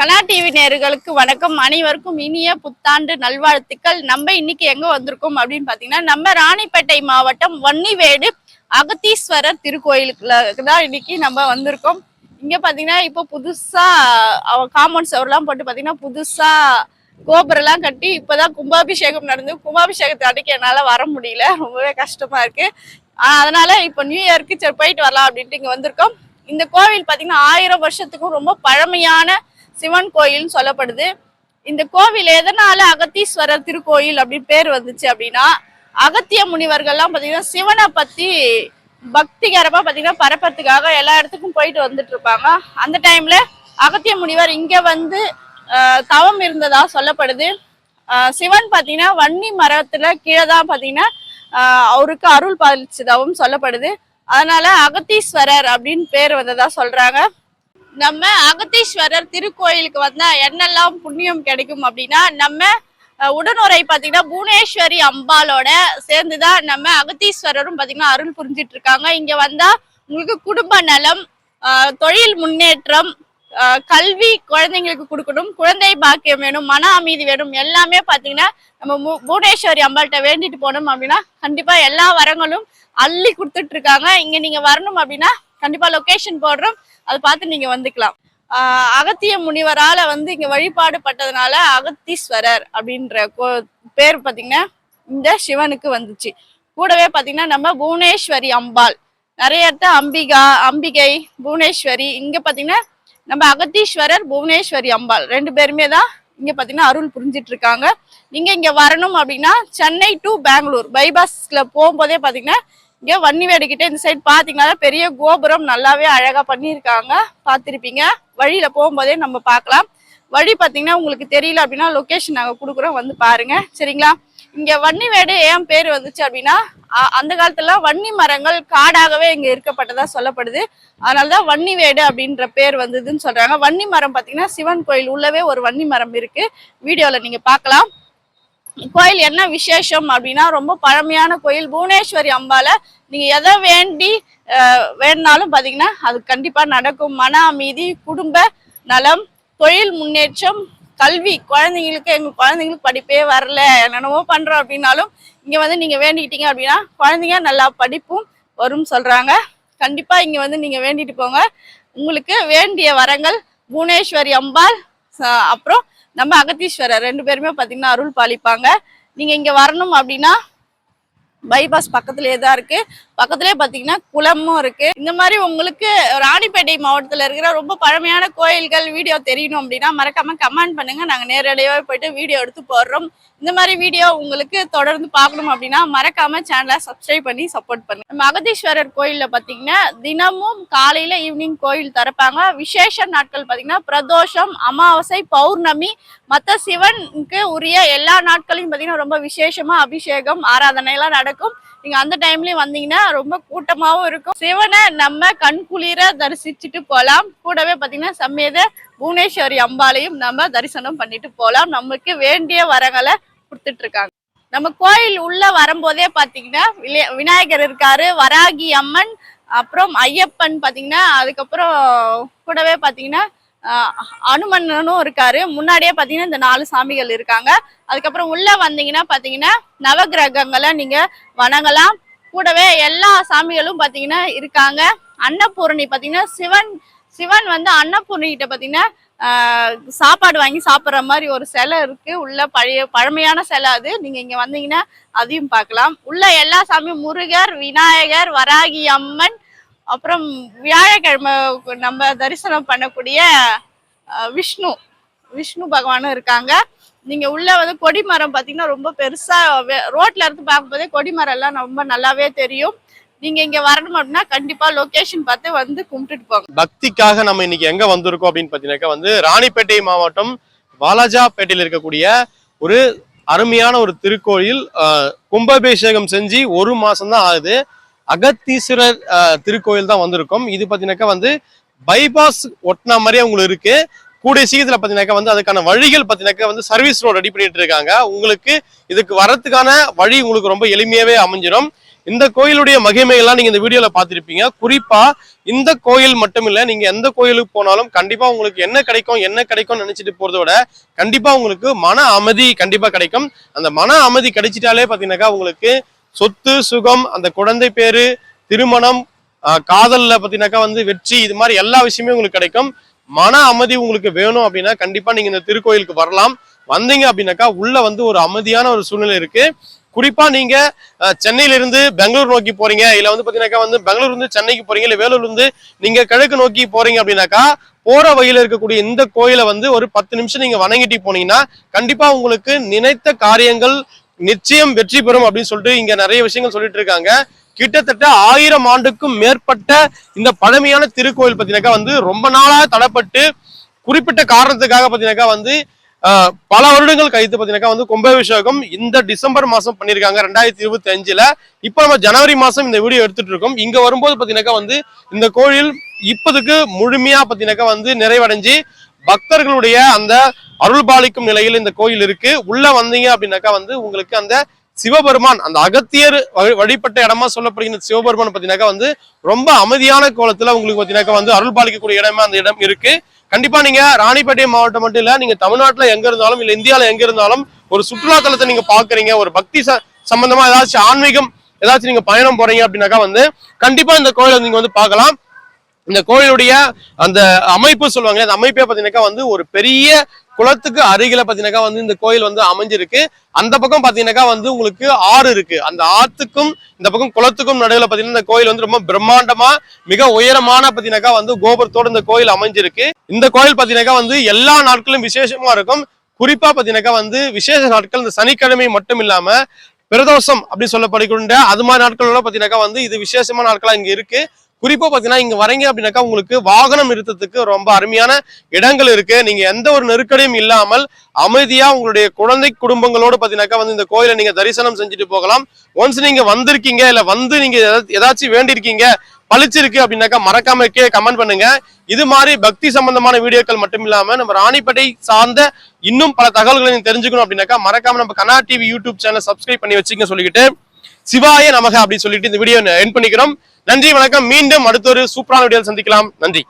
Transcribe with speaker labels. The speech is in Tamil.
Speaker 1: கலா டிவி நேயர்களுக்கு வணக்கம். அனைவருக்கும் இனிய புத்தாண்டு நல்வாழ்த்துக்கள். நம்ம இன்னைக்கு எங்க வந்திருக்கோம் அப்படின்னு பாத்தீங்கன்னா நம்ம ராணிப்பேட்டை மாவட்டம் வன்னிவேடு அகத்தீஸ்வரர் திருக்கோயிலுக்கு தான் இன்னைக்கு நம்ம வந்திருக்கோம். இங்க பாத்தீங்கன்னா இப்போ புதுசா காம்பவுண்ட் சவர்லாம் போட்டு பாத்தீங்கன்னா புதுசா கோபுரம்லாம் கட்டி இப்பதான் கும்பாபிஷேகம் நடந்து கும்பாபிஷேகத்தை அடைக்க என்னால வர முடியல. ரொம்பவே கஷ்டமா இருக்கு. அதனால இப்போ நியூ இயர்க்கு சரி போயிட்டு வரலாம் அப்படின்ட்டு இங்க வந்திருக்கோம். இந்த கோவில் பாத்தீங்கன்னா ஆயிரம் வருஷத்துக்கும் ரொம்ப பழமையான சிவன் கோயில்னு சொல்லப்படுது. இந்த கோவில் எதனால அகத்தீஸ்வரர் திருக்கோயில் அப்படின்னு பேர் வந்துச்சு அப்படின்னா அகத்திய முனிவர்கள்லாம் பார்த்தீங்கன்னா சிவனை பற்றி பக்திகரமாக பார்த்தீங்கன்னா பரப்பறதுக்காக எல்லா இடத்துக்கும் போயிட்டு வந்துட்டு இருப்பாங்க. அந்த டைம்ல அகத்திய முனிவர் இங்கே வந்து தவம் இருந்ததா சொல்லப்படுது. சிவன் பார்த்தீங்கன்னா வன்னி மரத்துல கீழே தான் பார்த்தீங்கன்னா அவருக்கு அருள் பாலிச்சதாகவும் சொல்லப்படுது. அதனால அகத்தீஸ்வரர் அப்படின்னு பேர் வந்ததா சொல்றாங்க. நம்ம அகத்தீஸ்வரர் திருக்கோயிலுக்கு வந்தா என்னெல்லாம் புண்ணியம் கிடைக்கும் அப்படின்னா நம்ம உடனுரை பார்த்தீங்கன்னா புவனேஸ்வரி அம்பாலோட சேர்ந்துதான் நம்ம அகத்தீஸ்வரரும் பார்த்தீங்கன்னா அருள் புரிஞ்சிட்டு இருக்காங்க இங்க வந்தா உங்களுக்கு குடும்ப நலம் தொழில் முன்னேற்றம் கல்வி குழந்தைங்களுக்கு கொடுக்கணும் குழந்தை பாக்கியம் வேணும் மன அமைதி வேணும் எல்லாமே பார்த்தீங்கன்னா நம்ம மு- புவனேஸ்வரி அம்பாள்கிட்ட வேண்டிட்டு போனோம் அப்படின்னா கண்டிப்பா எல்லா வரங்களும் அள்ளி கொடுத்துட்டு இருக்காங்க இங்க நீங்க வரணும் அப்படின்னா கண்டிப்பா லொக்கேஷன் போடுறோம். அதை பார்த்து நீங்க வந்துக்கலாம். அகத்திய முனிவரால வந்து இங்க வழிபாடு பட்டதுனால அகத்தீஸ்வரர் அப்படின்ற கோ- பேர் பாத்தீங்கன்னா இந்த சிவனுக்கு வந்துச்சு. கூடவே பாத்தீங்கன்னா நம்ம புவனேஸ்வரி அம்பாள். நிறைய இடத்துல அம்பிகா அம்பிகை புவனேஸ்வரி இங்க பாத்தீங்கன்னா நம்ம அகத்தீஸ்வரர் புவனேஸ்வரி அம்பாள். ரெண்டு பேருமே தான் இங்கே பார்த்தீங்கன்னா அருள் புரிஞ்சிட்டு இருக்காங்க நீங்கள் இங்கே வரணும் அப்படின்னா சென்னை டு பெங்களூர் பைபாஸில் போகும்போதே பார்த்தீங்கன்னா இங்கே வன்னிவேடு இந்த சைடு பார்த்தீங்கன்னா பெரிய கோபுரம் நல்லாவே அழகாக பண்ணியிருக்காங்க. பார்த்துருப்பீங்க வழியில் போகும்போதே நம்ம பார்க்கலாம். வழி பார்த்தீங்கன்னா உங்களுக்கு தெரியல அப்படின்னா லொக்கேஷன் நாங்கள் கொடுக்குறோம். வந்து பாருங்கள் சரிங்களா? இங்க வன்னிவேடு ஏன் பேர் வந்துச்சு அப்படின்னா அ- அந்த காலத்துல வன்னி மரங்கள் காடாகவே இங்க இருக்கப்பட்டதா சொல்லப்படுது. அதனாலதான் வன்னிவேடு அப்படின்ற பேர் வந்ததுன்னு சொல்றாங்க. வன்னி மரம் பாத்தீங்கன்னா சிவன் கோயில் உள்ளவே ஒரு வன்னி மரம் இருக்கு. வீடியோல நீங்க பார்க்கலாம் கோயில் என்ன விசேஷம் அப்படின்னா ரொம்ப பழமையான கோயில். புவனேஸ்வரி அம்பால நீங்க எதை வேண்டி அஹ், வேணுனாலும் பாத்தீங்கன்னா அது கண்டிப்பா நடக்கும். மன அமைதி குடும்ப நலம் தொழில் முன்னேற்றம் கல்வி குழந்தைங்களுக்கு எங்க குழந்தைங்களுக்கு படிப்பே வரல. என்னென்னவோ பண்றோம் அப்படின்னாலும் இங்க வந்து நீங்க வேண்டிக்கிட்டீங்க அப்படின்னா குழந்தைங்க நல்லா படிப்பும் வரும்னு சொல்றாங்க. கண்டிப்பா இங்க வந்து நீங்க வேண்டிட்டு போங்க. உங்களுக்கு வேண்டிய வரங்கள் புவனேஸ்வரி அம்பாள் அப்புறம் நம்ம அகத்தீஸ்வரர். ரெண்டு பேருமே பாத்தீங்கன்னா அருள் பாலிப்பாங்க. நீங்க இங்க வரணும் அப்படின்னா பைபாஸ் பக்கத்துலேயே தான் இருக்கு. பக்கத்துலேயே பாத்தீங்கன்னா குளமும் இருக்கு. இந்த மாதிரி உங்களுக்கு ராணிப்பேட்டை மாவட்டத்தில் இருக்கிற ரொம்ப பழமையான கோயில்கள் வீடியோ தெரியணும் அப்படின்னா மறக்காம கமெண்ட் பண்ணுங்க. நாங்க நேரடியாக போயிட்டு வீடியோ எடுத்து போடுறோம். இந்த மாதிரி வீடியோ உங்களுக்கு தொடர்ந்து பார்க்கணும் அப்படின்னா மறக்காம சேனலை சப்ஸ்கிரைப் பண்ணி சப்போர்ட் பண்ணுங்க. மகதீஸ்வரர் கோயிலில் கோயில்ல பாத்தீங்கன்னா தினமும் காலையில ஈவினிங் கோயில் திறப்பாங்க. விசேஷ நாட்கள் பாத்தீங்கன்னா பிரதோஷம் அமாவாசை பௌர்ணமி மற்ற சிவனுக்கு உரிய எல்லா நாட்களையும் பாத்தீங்கன்னா ரொம்ப விசேஷமா அபிஷேகம் ஆராதனை எல்லாம் நடக்கும். நீங்க அந்த டைம்லயும் வந்தீங்கன்னா ரொம்ப கூட்டமாவும் இருக்கும். சிவனை நம்ம கண் குளிர தரிசிச்சுட்டு போலாம். கூடவே பாத்தீங்கன்னா சமேத புவனேஸ்வரி அம்பாளையும் நம்ம தரிசனம் பண்ணிட்டு போலாம். நமக்கு வேண்டிய வரங்களை கொடுத்துட்டு இருக்காங்க நம்ம கோயில் உள்ள வரும்போதே பாத்தீங்கன்னா விலே- விநாயகர் இருக்காரு வராகி அம்மன் அப்புறம் ஐயப்பன் பாத்தீங்கன்னா அதுக்கப்புறம் கூடவே பாத்தீங்கன்னா அனுமன்னனும் இருக்காரு. முன்னாடியே பாத்தீங்கன்னா இந்த நாலு சாமிகள் இருக்காங்க. அதுக்கப்புறம் உள்ள வந்தீங்கன்னா பாத்தீங்கன்னா நவகிரகங்களை நீங்க வணங்கலாம். கூடவே எல்லா சாமிகளும் பாத்தீங்கன்னா இருக்காங்க. அன்னபூரணி பாத்தீங்கன்னா சிவன் சிவன் வந்து அன்னபூரணி கிட்ட பாத்தீங்கன்னா சாப்பாடு வாங்கி சாப்பிட்ற மாதிரி ஒரு சிலை இருக்கு. உள்ள பழைய பழமையான சிலை அது. நீங்க இங்க வந்தீங்கன்னா அதையும் பார்க்கலாம். உள்ள எல்லா சாமியும் முருகர் விநாயகர் வராகி அம்மன் அப்புறம் வியாழக்கிழமை நம்ம தரிசனம் பண்ணக்கூடிய விஷ்ணு விஷ்ணு பகவானும் இருக்காங்க. நீங்க உள்ள வந்து கொடிமரம் பாத்தீங்கன்னா ரொம்ப பெருசா ரோட்ல இருந்து பார்க்கும்போதே கொடிமரம் எல்லாம் ரொம்ப நல்லாவே தெரியும். நீங்க இங்க வரணும் அப்படின்னா கண்டிப்பா லொகேஷன் பார்த்து வந்து கும்பிட்டுட்டு போங்க.
Speaker 2: பக்திக்காக நம்ம இன்னைக்கு எங்க வந்திருக்கோம் அப்படின்னு பாத்தீங்கன்னாக்கா வந்து ராணிப்பேட்டை மாவட்டம் வாலாஜாப்பேட்டையில் இருக்கக்கூடிய ஒரு அருமையான ஒரு திருக்கோயில் கும்பாபிஷேகம் செஞ்சு ஒரு மாசம் தான் ஆகுது. அகத்தீஸ்வரர் திருக்கோயில் தான் வந்திருக்கோம். இது பாத்தீங்கன்னாக்கா வந்து பைபாஸ் ஒட்டின மாதிரியே உங்களுக்கு இருக்கு. கூடிய சீக்கிரத்தில் பாத்தீங்கன்னாக்கா வந்து அதுக்கான வழிகள் பாத்தீங்கன்னாக்கா வந்து சர்வீஸ் ரோடு ரெடி பண்ணிட்டு இருக்காங்க. உங்களுக்கு இதுக்கு வரத்துக்கான வழி உங்களுக்கு ரொம்ப எளிமையாவே அமைஞ்சிடும். இந்த கோயிலுடைய மகிமையெல்லாம் நீங்க இந்த வீடியோல பாத்திருப்பீங்க குறிப்பா இந்த கோயில் மட்டும் இல்ல நீங்க எந்த கோயிலுக்கு போனாலும் கண்டிப்பா உங்களுக்கு என்ன கிடைக்கும் என்ன கிடைக்கும்னு நினைச்சிட்டு போறத விட கண்டிப்பா உங்களுக்கு மன அமைதி கண்டிப்பா கிடைக்கும். அந்த மன அமைதி கிடைச்சிட்டாலே பாத்தீங்கன்னாக்கா உங்களுக்கு சொத்து சுகம் அந்த குழந்தை பேரு திருமணம் ஆஹ் காதல்ல பாத்தீங்கன்னாக்கா வந்து வெற்றி இது மாதிரி எல்லா விஷயமே உங்களுக்கு கிடைக்கும். மன அமைதி உங்களுக்கு வேணும் அப்படின்னா கண்டிப்பா நீங்க இந்த திருக்கோயிலுக்கு வரலாம். வந்தீங்க அப்படின்னாக்கா உள்ள வந்து ஒரு அமைதியான ஒரு சூழ்நிலை இருக்கு. குறிப்பா நீங்க சென்னையில இருந்து பெங்களூர் நோக்கி போறீங்க. இல்ல வந்து பாத்தீங்கன்னாக்கா வந்து பெங்களூர் இருந்து சென்னைக்கு போறீங்க. இல்ல வேலூர்ல இருந்து நீங்க கிழக்கு நோக்கி போறீங்க அப்படின்னாக்கா போற வழியில இருக்கக்கூடிய இந்த கோயிலை வந்து ஒரு பத்து நிமிஷம் நீங்க வணங்கிட்டு போனீங்கன்னா கண்டிப்பா உங்களுக்கு நினைத்த காரியங்கள் நிச்சயம் வெற்றி பெறும் அப்படின்னு சொல்லிட்டு இங்க நிறைய விஷயங்கள் சொல்லிட்டு இருக்காங்க. கிட்டத்தட்ட ஆயிரம் ஆண்டுக்கும் மேற்பட்ட இந்த பழமையான திருக்கோயில் பார்த்தீங்கன்னாக்கா வந்து ரொம்ப நாளாக தடப்பட்டு குறிப்பிட்ட காரணத்துக்காக பார்த்தீங்கன்னாக்கா வந்து பல வருடங்கள் கழித்து பார்த்தீங்கன்னாக்கா வந்து கும்பாபிஷேகம் இந்த டிசம்பர் மாதம் பண்ணியிருக்காங்க ரெண்டாயிரத்தி இருபத்தி அஞ்சில் இப்போ நம்ம ஜனவரி மாதம் இந்த வீடியோ எடுத்துட்டு இருக்கோம். இங்கே வரும்போது பார்த்தீங்கன்னாக்கா வந்து இந்த கோயில் இப்போதுக்கு முழுமையாக பார்த்தீங்கன்னாக்கா வந்து நிறைவடைஞ்சு பக்தர்களுடைய அந்த அருள் பாலிக்கும் நிலையில் இந்த கோயில் இருக்கு. உள்ள வந்தீங்க அப்படின்னாக்கா வந்து உங்களுக்கு அந்த சிவபெருமான் அந்த அகத்தியர் வழி- வழிபட்ட இடமா சொல்லப்படுகின்ற சிவபெருமான் பார்த்தீங்கன்னாக்கா வந்து ரொம்ப அமைதியான கோலத்துல உங்களுக்கு பார்த்தீங்கன்னாக்கா வந்து அருள் பாலிக்கக்கூடிய இடமா அந்த இடம் இருக்கு. கண்டிப்பா நீங்க ராணிப்பேட்டை மாவட்டம் மட்டும் இல்ல நீங்க தமிழ்நாட்டுல எங்க இருந்தாலும் இல்ல இந்தியால எங்க இருந்தாலும் ஒரு சுற்றுலா தலத்தை நீங்க பாக்குறீங்க ஒரு பக்தி ச- சம்பந்தமா ஏதாச்சும் ஆன்மீகம் ஏதாச்சும் நீங்க பயணம் போறீங்க அப்படின்னாக்கா வந்து கண்டிப்பா இந்த கோயிலை நீங்க வந்து பார்க்கலாம். இந்த கோயிலுடைய அந்த அமைப்பு சொல்லுவாங்க அந்த அமைப்பே பாத்தீங்கன்னாக்கா வந்து ஒரு பெரிய குளத்துக்கு அருகில பாத்தீங்கன்னாக்கா வந்து இந்த கோயில் வந்து அமைஞ்சிருக்கு. அந்த பக்கம் பாத்தீங்கன்னாக்கா வந்து உங்களுக்கு ஆறு இருக்கு. அந்த ஆத்துக்கும் இந்த பக்கம் குளத்துக்கும் நடுவில் பாத்தீங்கன்னா இந்த கோயில் வந்து ரொம்ப பிரம்மாண்டமா மிக உயரமான பாத்தீங்கன்னாக்கா வந்து கோபுரத்தோட இந்த கோயில் அமைஞ்சிருக்கு. இந்த கோயில் பாத்தீங்கன்னாக்கா வந்து எல்லா நாட்களும் விசேஷமா இருக்கும். குறிப்பா பாத்தீங்கன்னாக்கா வந்து விசேஷ நாட்கள் இந்த சனிக்கிழமை மட்டும் இல்லாம பிரதோஷம் அப்படின்னு சொல்லப்படுகின்ற அது மாதிரி நாட்களோட பாத்தீங்கன்னாக்கா வந்து இது விசேஷமான நாட்களா இங்க இருக்கு. குறிப்பா பாத்தீங்கன்னா இங்க வரீங்க அப்படின்னாக்கா உங்களுக்கு வாகனம் நிறுத்தத்துக்கு ரொம்ப அருமையான இடங்கள் இருக்கு. நீங்க எந்த ஒரு நெருக்கடியும் இல்லாமல் அமைதியா உங்களுடைய குழந்தை குடும்பங்களோடு பாத்தீங்கன்னாக்கா வந்து இந்த கோயிலை நீங்க தரிசனம் செஞ்சுட்டு போகலாம். ஒன்ஸ் நீங்க வந்திருக்கீங்க இல்ல வந்து நீங்க ஏதாச்சும் வேண்டியிருக்கீங்க பளிச்சிருக்கு அப்படின்னாக்கா மறக்காம கே கமெண்ட் பண்ணுங்க. இது மாதிரி பக்தி சம்பந்தமான வீடியோக்கள் மட்டும் இல்லாம நம்ம ராணிப்பேட்டை சார்ந்த இன்னும் பல தகவல்களை நீங்க தெரிஞ்சுக்கணும் அப்படின்னாக்கா மறக்காம நம்ம கனா டிவி யூடியூப் சேனல் சப்ஸ்கிரைப் பண்ணி வச்சுக்க சொல்லிக்கிட்டு சிவாய நமக அப்படின்னு சொல்லிட்டு இந்த வீடியோ என் பண்ணிக்கிறோம். நன்றி வணக்கம். மீண்டும் அடுத்த ஒரு சூப்பரான வீடியோ சந்திக்கலாம். நன்றி.